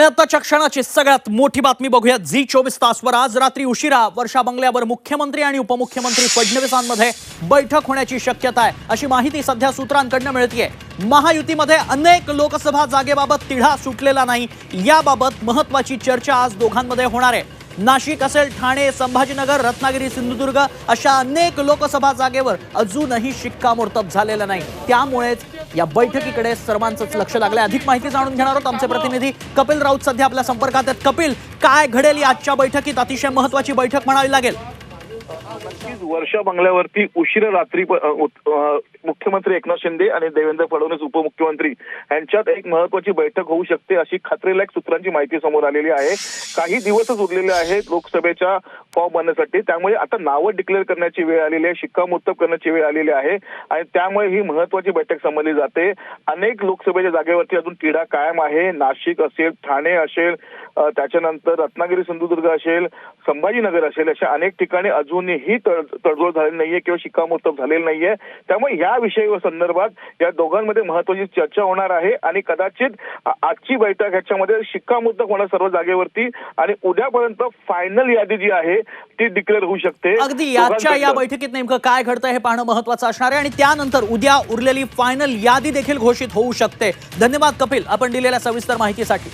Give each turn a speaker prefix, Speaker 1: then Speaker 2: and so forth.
Speaker 1: आणि आताच्या क्षणाची सगळ्यात मोठी बातमी बघूया झी चोवीस तासवर आज रात्री उशिरा वर्षा बंगल्यावर मुख्यमंत्री आणि उपमुख्यमंत्री फडणवीसांमध्ये बैठक होण्याची शक्यता आहे. अशी माहिती सध्या सूत्रांकडनं मिळतीये. महायुतीमध्ये अनेक लोकसभा जागेबाबत तिढा सुटलेला नाही. याबाबत महत्वाची चर्चा आज दोघांमध्ये होणार आहे. नाशिक असेल ठाणे संभाजीनगर रत्नागिरी सिंधुदुर्ग अशा अनेक लोकसभा जागेवर अजूनही शिक्कामोर्तब झालेलं नाही. त्यामुळेच या बैठकीकडे सर्वांचंच लक्ष लागलंय. अधिक माहिती जाणून घेणार आहोत आमचे प्रतिनिधी. कपिल राऊत सध्या आपल्या संपर्कात आहेत. कपिल काय घडेल या आजच्या बैठकीत? अतिशय महत्वाची बैठक म्हणावी लागेल.
Speaker 2: नक्कीच. वर्षा बंगल्यावरती उशीर रात्री मुख्यमंत्री एकनाथ शिंदे आणि देवेंद्र फडणवीस उपमुख्यमंत्री यांच्यात एक महत्वाची बैठक होऊ शकते अशी खात्रीलायक सूत्रांची माहिती समोर आलेली आहे. काही दिवसच उरलेले आहेत लोकसभेच्या फॉर्म भरण्यासाठी. त्यामुळे आता नावं डिक्लेअर करण्याची वेळ आलेली आहे शिक्कामोर्तब करण्याची वेळ आलेली आहे आणि त्यामुळे ही महत्वाची बैठक समजली जाते. अनेक लोकसभेच्या जागेवरती अजून तिढा कायम आहे. नाशिक असेल ठाणे असेल त्याच्यानंतर रत्नागिरी सिंधुदुर्ग असेल संभाजीनगर असेल अशा अनेक ठिकाणी अजून तड- तडजोड झालेली नाहीये किंवा शिक्कामोर्तब झालेलं नाहीये. त्यामुळे या विषयी संदर्भात या दोघांमध्ये महत्वाची चर्चा होणार आहे आणि कदाचित आजची बैठक ह्याच्यामध्ये शिक्कामोर्तब होणार सर्व जागेवरती आणि उद्यापर्यंत फायनल यादी जी आहे ती डिक्लेअर होऊ शकते.
Speaker 1: अगदी आजच्या या. बैठकीत नेमकं काय घडतंय हे पाहणं महत्वाचं असणार आहे आणि त्यानंतर उद्या उरलेली फायनल यादी देखील घोषित होऊ शकते. धन्यवाद कपिल आपण दिलेल्या सविस्तर माहितीसाठी.